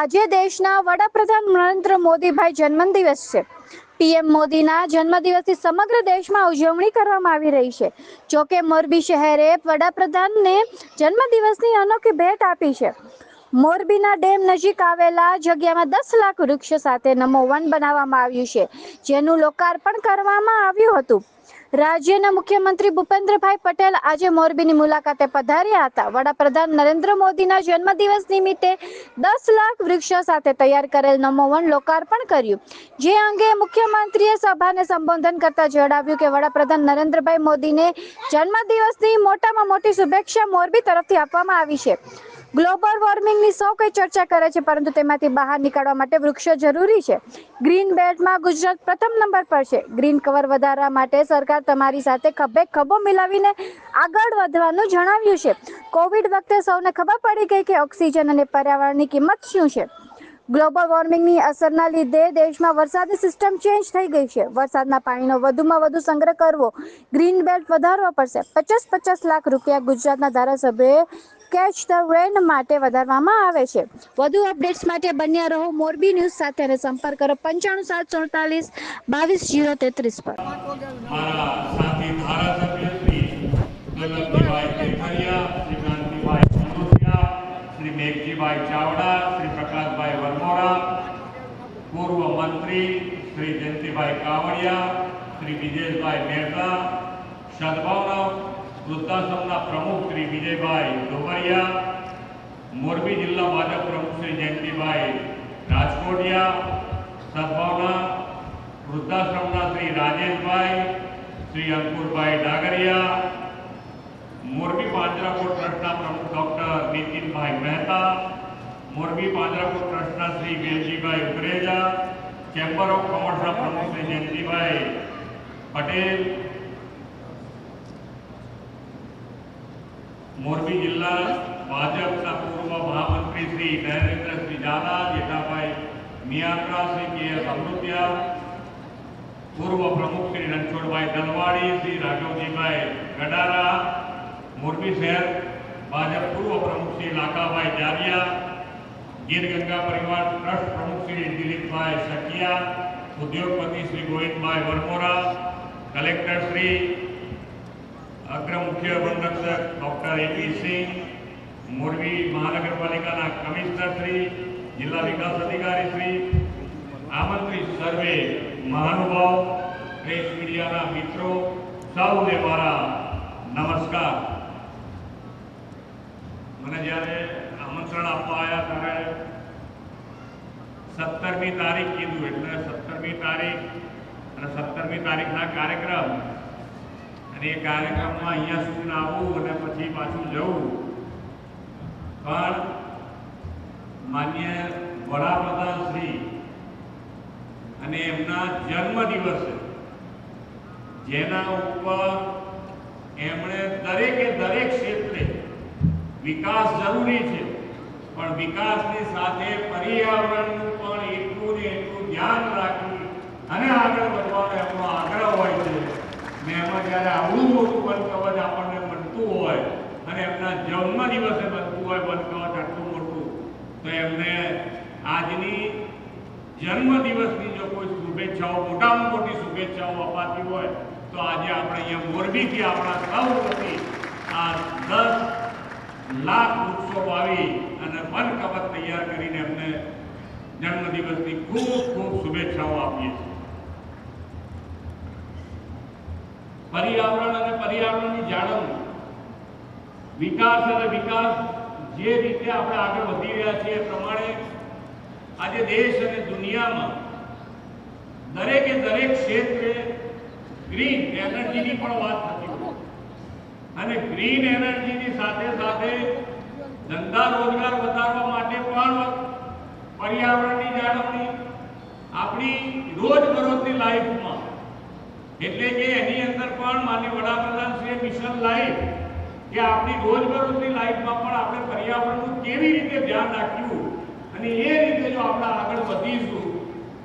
આજે દેશના વડાપ્રધાન નરેન્દ્ર મોદીભાઈ જન્મદિવસ છે. પીએમ મોદીના જન્મદિવસની સમગ્ર દેશમાં ઉજવણી કરવામાં આવી રહી છે. જોકે મોરબી શહેરે વડાપ્રધાનને જન્મદિવસની અનોખી ભેટ આપી છે. મોરબીના ડેમ નજીક આવેલા જગ્યામાં દસ લાખ વૃક્ષ સાથે નમો વન બનાવવામાં આવ્યું છે. જેનું લોકાર્પણ કરવામાં આવ્યું હતું. રાજ્યના મુખ્યમંત્રી ભૂપેન્દ્રભાઈ પટેલ આજે મોરબીની મુલાકાતે પધાર્યા હતા. વડાપ્રધાન નરેન્દ્ર મોદીના જન્મદિવસ નિમિત્તે દસ લાખ વૃક્ષો સાથે તૈયાર કરેલ નમો વન લોકાર્પણ કર્યું. જે અંગે મુખ્યમંત્રીએ સભાને સંબોધન કરતા જણાવ્યું કે વડાપ્રધાન નરેન્દ્રભાઈ મોદીને જન્મદિવસની મોટામાં મોટી શુભેચ્છા મોરબી તરફથી આપવામાં આવી છે. ગ્લોબલ વોર્મિંગની સૌ કંઈ ચર્ચા કરે છે, પરંતુ તેમાંથી બહાર નીકળવા માટે વૃક્ષો જરૂરી છે. ગ્રીન બેલ્ટમાં ગુજરાત પ્રથમ નંબર પર છે. ગ્રીન કવર વધારવા માટે સરકાર તમારી સાથે ખભે ખભો મિલાવીને આગળ વધવાનું જણાવ્યું છે. કોવિડ વખતે સૌને ખબર પડી ગઈ કે ઓક્સિજન અને પર્યાવરણની કિંમત શું છે. ગ્લોબલ વોર્મિંગની અસરના લીધે દેશમાં વરસાદની સિસ્ટમ ચેન્જ થઈ ગઈ છે. વરસાદના પાણીનો વધુમાં વધુ સંગ્રહ કરવો ગ્રીન બેલ્ટ વધારવો પડશે. પચાસ પચાસ લાખ રૂપિયા ગુજરાતના ધારાસભ્યોએ કેચ ધ રેન માટે વધારવામાં આવે છે. વધુ અપડેટ્સ માટે બન્યા રહો મોરબી ન્યૂઝ સાથે અને સંપર્ક કરો પંચાણું સાત સુડતાલીસ બાવીસ જીરો તેત્રીસ પર. મારા સાથી ધારાસભ્ય શ્રી દોલતભાઈ કેથરિયા શ્રી કાંતિભાઈ ચંદોસિયા શ્રી મેઘજીભાઈ ચાવડા શ્રી પ્રકાશભાઈ વરમોરા પૂર્વ મંત્રી શ્રી જયંતિભાઈ કાવડિયા શ્રી વિજેશભાઈ મહેતા સદભાવના વૃદ્ધાશ્રમના પ્રમુખ શ્રી વિજયભાઈ ડોબરિયા, મોરબી જિલ્લા ભાજપ પ્રમુખ શ્રી જયંતિભાઈ રાજકોટિયા, સદભાવના વૃદ્ધાશ્રમના શ્રી રાજેશભાઈ, શ્રી અંકુરભાઈ ડાગરિયા, મોરબી પાંજરાપોળ ટ્રસ્ટના પ્રમુખ ડોક્ટર નીતિનભાઈ મહેતા, મોરબી પાંજરાપોળ ટ્રસ્ટના શ્રી વેલજીભાઈ ઉગરેજા, ચેમ્બર ઓફ કોમર્સના પ્રમુખ શ્રી જયંતિભાઈ પટેલ મોરબી જિલ્લા ભાજપના પૂર્વ મહામંત્રી શ્રી નરેન્દ્રસિંહ ઝાલા જેઠાભાઈ મિયાત્રા શ્રી કે એસ અમૃતિયા પૂર્વ પ્રમુખ શ્રી રણછોડભાઈ દલવાડી શ્રી રાઘવજીભાઈ ગડારા મોરબી શહેર ભાજપ પૂર્વ પ્રમુખ શ્રી લાખાભાઈ જારિયા ગીર ગંગા પરિવાર ટ્રસ્ટ પ્રમુખ શ્રી દિલીપભાઈ સકિયા ઉદ્યોગપતિ શ્રી ગોવિંદભાઈ વરમોરા કલેક્ટર શ્રી અગ્ર મુખ્ય વનરક્ષક ડોક્ટર એપી સિંહ મોરબી મહાનગરપાલિકાના કમિશનર શ્રી, જિલ્લા વિકાસ અધિકારી શ્રી, આમંત્રિત સર્વે મહાનુભાવ, પ્રેસ મીડિયાના મિત્રો, સૌને મારા નમસ્કાર. મને જ્યારે આમંત્રણ આપવા આવ્યા ત્યારે સત્તરમી તારીખ કીધું, એટલે સત્તરમી તારીખ અને સત્તરમી તારીખના કાર્યક્રમ અને એ કાર્યક્રમમાં અહીંયા સુધી આવવું અને પછી પાછું જવું. પણ માન્ય વડાપ્રધાન શ્રી અને એમના જન્મ દિવસે જેના ઉપર એમણે દરેકે દરેક ક્ષેત્રે વિકાસ જરૂરી છે. પણ વિકાસની સાથે પર્યાવરણનું પણ એટલું ને એટલું ધ્યાન રાખી અને આગળ વધવાનો એમનો આગ્રહ હોય છે. ને એમાં જ્યારે આવડું મોટું વન કવચ આપણને મળતું હોય, અને એમના જન્મ દિવસે બનતું હોય વન કવચ આટલું મોટું, તો એમને આજની જન્મ દિવસની જો કોઈ શુભેચ્છાઓ, મોટામાં મોટી શુભેચ્છાઓ અપાતી હોય, તો આજે આપણે અહીંયા મોરબીથી આપણા સૌ વતી આ દસ લાખ વૃક્ષો વાવી અને વન કવચ તૈયાર કરીને એમને જન્મદિવસની ખૂબ ખૂબ શુભેચ્છાઓ આપીએ છીએ. પર્યાવરણ અને પર્યાવરણની જાળવણી. વિકાસ અને વિકાસ જે રીતે આપણે આગળ વધી રહ્યા છીએ એ પ્રમાણે આજે દેશ અને દુનિયામાં દરેકે દરેક ક્ષેત્રે ગ્રીન એનર્જીની પણ વાત થતી અને ગ્રીન એનર્જીની સાથે સાથે ધંધા રોજગાર વધારવા માટે પણ પર્યાવરણની જાળવણી આપણી રોજબરોજની લાઈફમાં એટલે કે એની અંદર પણ માનનીય વડાપ્રધાન શ્રી મિશન લાઈફ કે આપણી રોજબરોજની લાઈફમાં પણ આપણે પર્યાવરણનું કેવી રીતે ધ્યાન રાખ્યું અને એ રીતે જો આપણે આગળ વધીશું,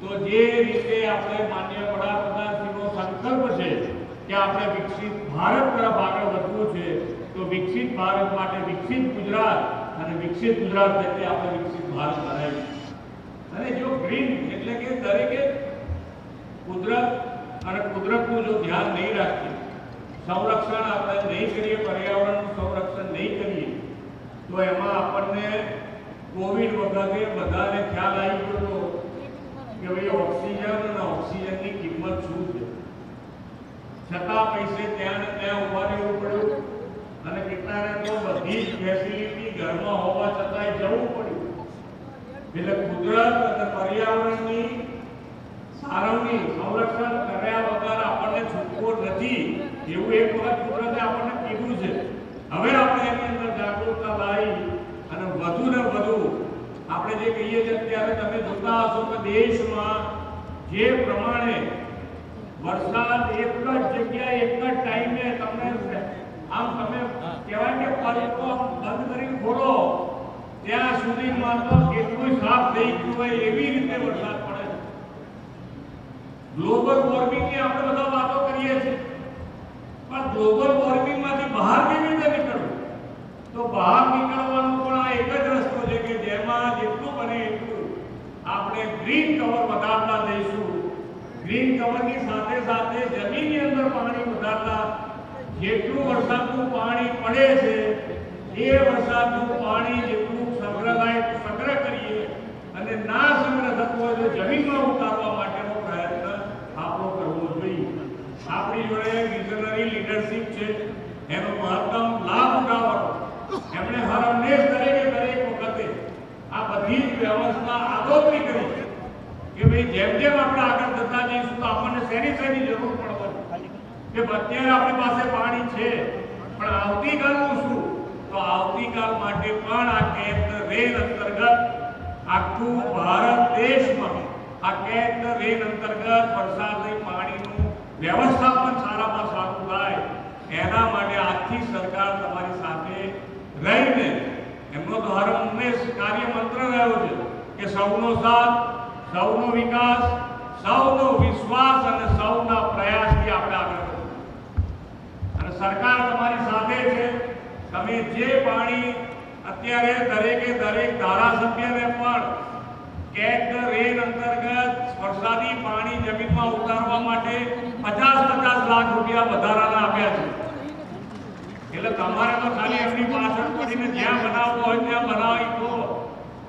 તો જે રીતે આપણે માન્ય વડાપ્રધાન શ્રીનો સંકલ્પ છે કે આપણે વિકસિત ભારત તરફ આગળ વધવું છે, તો વિકસિત ભારત માટે વિકસિત ગુજરાત અને વિકસિત ગુજરાત એટલે આપણે વિકસિત ભારત બનાવીશું. ગ્રીન એટલે કે દરેકે કુદરત અને કુદરતનું જો ધ્યાન નહીં રાખીએ, સંરક્ષણ આપણે નહીં કરીએ, પર્યાવરણનું સંરક્ષણ નહીં કરીએ, તો એમાં આપણને કોવિડ વખતે બધાને ખ્યાલ આવી ગયો હતો કે ભાઈ ઓક્સિજન અને ઓક્સિજનની કિંમત શું છે? છતાં પૈસે ત્યાં ને ત્યાં ઊભા રહેવું પડ્યું અને કેટલાને તો બધી જ ફેસિલિટી ઘરમાં હોવા છતાંય જવું પડ્યું. એટલે કુદરત અને પર્યાવરણની સારવણી સંરક્ષણ કર્યા વગર આપણને છૂટકો નથી. એવું એક વખત કુદરતે આપણને કીધું છે. હવે આપણે એની અંદર જાગૃતતા લાવી અને વધુ ને વધુ આપણે જે કહીએ છીએ ત્યારે તમે જોતા હશો કે દેશમાં જે પ્રમાણે વરસાદ એક જ જગ્યાએ એક જ ટાઈમે તમને આમ તમે કહેવાય કે પલકો બંધ કરીને ખોલો. ત્યાં સુધી માત્ર કેટલું સાફ થઈ ગયું હોય એવી રીતે વરસાદ ગ્લોબલ વોર્મિંગની આપણે બધા વાતો કરીએ છીએ. પણ ગ્લોબલ વોર્મિંગમાંથી બહાર કેવી રીતે નીકળવું? તો બહાર નીકળવાનો પણ આ એક જ રસ્તો છે કે જેમાં જેટલું બને એટલું આપણે ગ્રીન કવર વધારતા જઈશું. ગ્રીન કવરની સાથે સાથે જમીનની અંદર પાણી વધારતા. જેટલું વરસાદનું પાણી પડે છે, એ વરસાદનું પાણી જેટલું સંગ્રહ થાય સંગ્રહ કરીએ અને ના સંગ્રહ થતું હોય તો જમીનમાં ઉતારવા માટેનો પ્રયત્ન આપણો કરવો જોઈએ આપણી જોડે વિઝનરી લીડરશિપ છે. એનો મહત્તમ લાભ ઉઠાવવાનો. એમણે હર હંમેશ દરેકે દરેક વખતે આ બધી જ વ્યવસ્થા આગોતરી કરી કે ભાઈ જેમ જેમ આપણે આગળ જતા જઈશું તો આપણને શેની શેની જરૂર પડવાની? કે અત્યારે આપણી પાસે પાણી છે, પણ આવતીકાલનું શું? તો આવતીકાલ માટે પણ આ કેન્દ્ર રેલ અંતર્ગત આખું ભારત દેશમાં આ કેન્દ્ર રેલ અંતર્ગત વરસાદની પાણીનું વ્યવસ્થાપન સારામાં સારું થાય. એના માટે આજથી સરકાર તમારી સાથે રહીને, એમનો તો હર હંમેશ કાર્ય મંત્ર રહ્યો છે કે સૌનો સાથ, સૌનો વિકાસ, સૌનો વિશ્વાસ અને સૌના પ્રયાસથી આપણે આગળ અને સરકાર તમારી સાથે છે. તમે જે પાણી અત્યારે દરેકે દરેક ધારાસભ્યને પણ કેચ ધ રેન અંતર્ગત વરસાદી પાણી જમીનમાં ઉતારવા માટે પચાસ પચાસ લાખ રૂપિયા વધારાના આપ્યા છે. એટલે તમારે તો ખાલી એમની પાછળ પડીને જ્યાં બનાવવું હોય ત્યાં બનાવી તો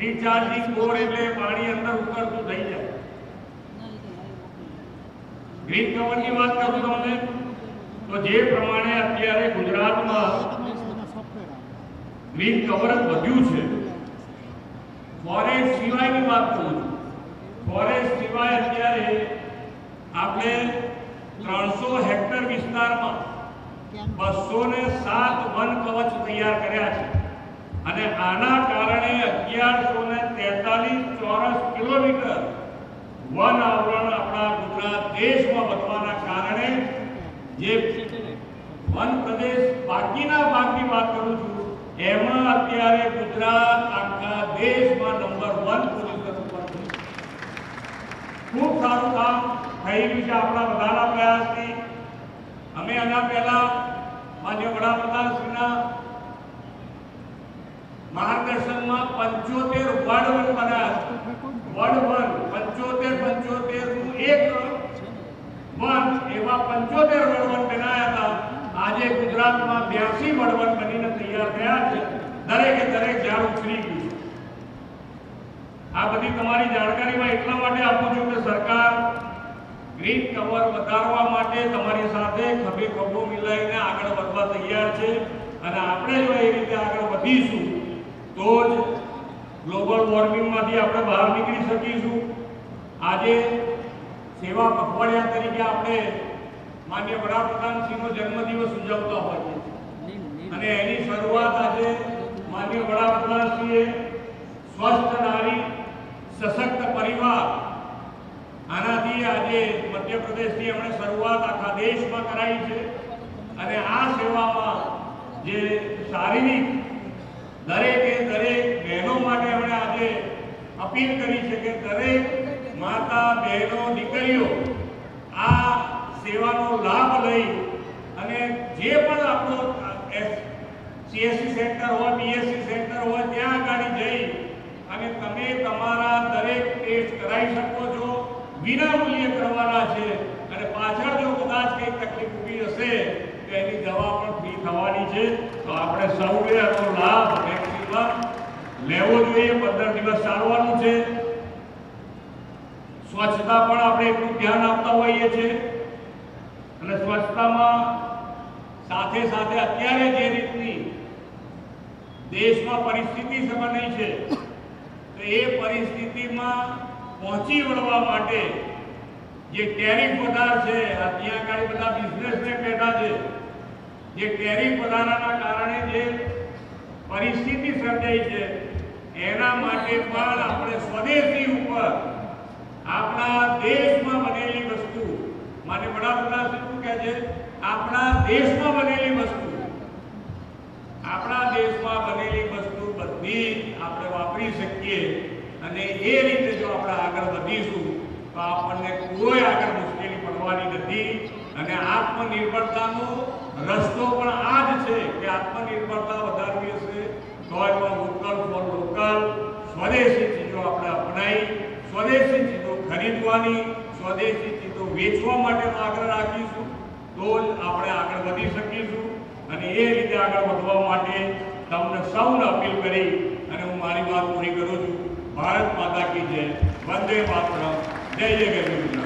રિચાર્જિંગ બોર્ડ એટલે પાણી અંદર ઉતરતું થઈ જાય. ગ્રીન કવરની વાત કરું તમને, તો જે પ્રમાણે અત્યારે ગુજરાતમાં ગ્રીન કવર વધ્યું છે છું ફોરેસ્ટ સિવાય અત્યારે આપણે ત્રણસો હેક્ટર વિસ્તારમાં બસો ને સાત વન કવચ તૈયાર કર્યા છે. અને આના કારણે અગિયારસો ને તેતાલીસ ચોરસ કિલોમીટર વન આવરણ આપણા ગુજરાત દેશમાં વધવાના કારણે જે વન પ્રદેશ બાકીના ભાગની વાત કરું છું એમાં અત્યારે ગુજરાત આખા દેશમાં નંબર વન પોઝિશન ખૂબ સારું કામ થઈ રહ્યું છે આપણા બધાના પ્રયાસથી. અમે આના પહેલા માન્ય વડાપ્રધાનશ્રીના માર્ગદર્શનમાં પંચોતેર વર્ડ વન બનાવ્યા વર્ડ વન, પંચોતેર પંચોતેરનું એક વન એવા પંચોતેર વર્ડ વન બનાવ્યા હતા. આજે ગુજરાતમાં બ્યાસી વર્ડ વન બનીને તૈયાર થયા છે. દરેકે દરેક ઝાડ ઉછરી ગયું છે. આ બધી તમારી જાણકારીમાં એટલા માટે આપું છું કે સરકાર ગ્રીન કવર વધારવા માટે તમારી સાથે ખભે ખભો મિલાઈને આગળ વધવા તૈયાર છે. અને આપણે જો એ રીતે આગળ વધીશું, તો જ ગ્લોબલ વોર્મિંગમાંથી આપણે બહાર નીકળી શકીશું. આજે સેવા પખવાડિયા તરીકે આપણે માન્ય વડાપ્રધાનશ્રીનો જન્મદિવસ ઉજવતા હોઈએ અને એની શરૂઆત આજે માન્ય વડાપ્રધાનશ્રીએ સ્વસ્થ સશક્ત પરિવાર. આનાથી આજે મધ્યપ્રદેશથી એમણે શરૂઆત આખા દેશમાં કરાવી છે. અને આ સેવામાં જે શારીરિક દરેકે દરેક બહેનો માટે એમણે આજે અપીલ કરી છે કે દરેક માતા બહેનો, દીકરીઓ આ સેવાનો લાભ લઈ અને જે પણ આપણો સીએસસી સેન્ટર હોય બીએસસી સેન્ટર હોય ત્યાં આગળ જઈ અને તમે તમારા દરેક ટેસ્ટ ટેસ્ટ કરાવી શકો છો વિના મૂલ્યે કરવાના છે અને પાછળ જો કદાચ કંઈ તકલીફ ઊભી હશે, તો એની દવા પણ ફ્રી થવાની છે. તો આપણે સૌએ આનો લાભ વેક્સિનમાં લેવો જોઈએ. પંદર દિવસ સારવાનું છે. સ્વચ્છતા પણ આપણે એટલું ધ્યાન આપતા હોઈએ છીએ અને સ્વચ્છતામાં સાથે સાથે અત્યારે જે રીતની દેશમાં પરિસ્થિતિ સમાન છે, તો એ પરિસ્થિતિમાં પહોંચી વળવા માટે જે કેરી વધાર છે, આ ત્યાં આગળ બધા બિઝનેસમેન બેઠા છે. જે કેરી વધારાના કારણે જે પરિસ્થિતિ સર્જાઈ છે, એના માટે પણ આપણે સ્વદેશી ઉપર આપણા દેશમાં બનેલી વસ્તુ માટે વડાપ્રધાન શું કહે છે, આપણા દેશમાં બનેલી વસ્તુ, આપણા દેશમાં બનેલી વસ્તુ બધી આપણે વાપરી શકીએ. અને એ રીતે જો આપણે આગળ વધીશું, તો આપણને કોઈ આગળ મુશ્કેલી પડવાની નથી. અને આત્મનિર્ભરતાનો રસ્તો પણ આ જ છે કે આત્મનિર્ભરતા વધારવી હશે તો એમાં લોકલ ફોર લોકલ સ્વદેશી ચીજો આપણે અપનાવી સ્વદેશી ચીજો ખરીદવાની, સ્વદેશી ચીજો વેચવા માટેનો આગળ રાખીશું, તો જ આપણે આગળ વધી શકીશું. અને એ રીતે આગળ વધવા માટે તમને સૌને અપીલ કરી અને હું મારી વાત પૂરી કરું છું. ભારત માતા કી જય. વંદે માતરમ. જય જય ગરવી